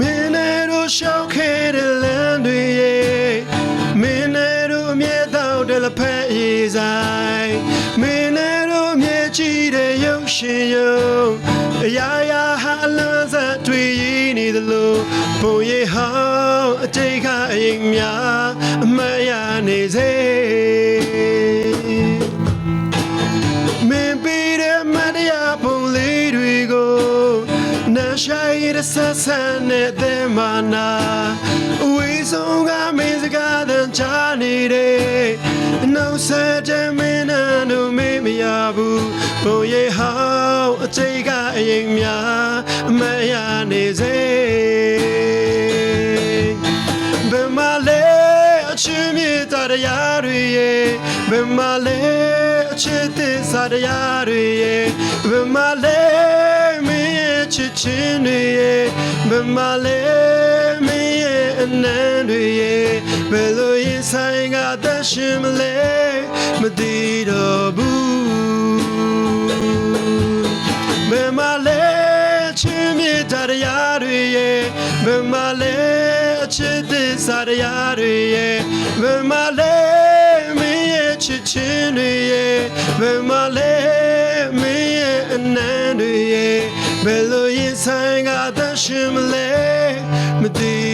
မင်းနဲ့တို့ရှောက်ခဲ့တဲ့လမ်းတွေရဲ့မင်းနဲ့တို့အမြဲတော့တယ်လဖက်ရေးဆိုင်မင်းနဲ့တို့အမြဲကြည့်တဲ့ရုပ်ရှင်ရုံအရာရာဟာအလွန်စက်တွေ့ရည်နေသလိုပုံရိပ်ဟောင်းအတိတ်ကအရင်များအမှတ်ရနေစေ ဆက်ဆံတဲ့တဲ့မနာအဝေးဆုံးကမင်းစကားတန်ချနေတယ်နှုတ်ဆက်တဲ့မင်းနဲ့တို့မေးမရဘူးပုံရိပ်ဟောင်းအချိန်ကအရင်များအမရနေစေဘယ်မှာလဲအချင်းမြေတရားတွေရဲ့ဘယ်မှာလဲအချစ်သစ္စာတရားတွေရဲ့ဘယ်မှာလဲမင်းရဲ့ ချစ်ချင်းတွေရဲ့ဘယ်မှာလဲမင်းရဲ့အနမ်းတွေရဲ့ဘယ်လိုရင်ဆိုင်ကသက်ရှင်မလဲမသိတော့ဘူးဘယ်မှာလဲချင်းမြေတရားတွေရဲ့ဘယ်မှာလဲအချစ်သစ္စာတရားတွေရဲ့ဘယ်မှာလဲမင်းရဲ့ချစ်ချင်းတွေရဲ့ဘယ်မှာလဲမင်းရဲ့အနမ်းတွေရဲ့ ဘယ်လိုရင်ဆိုင်ကသက်ရှင်မလဲမသိတော့ဘူး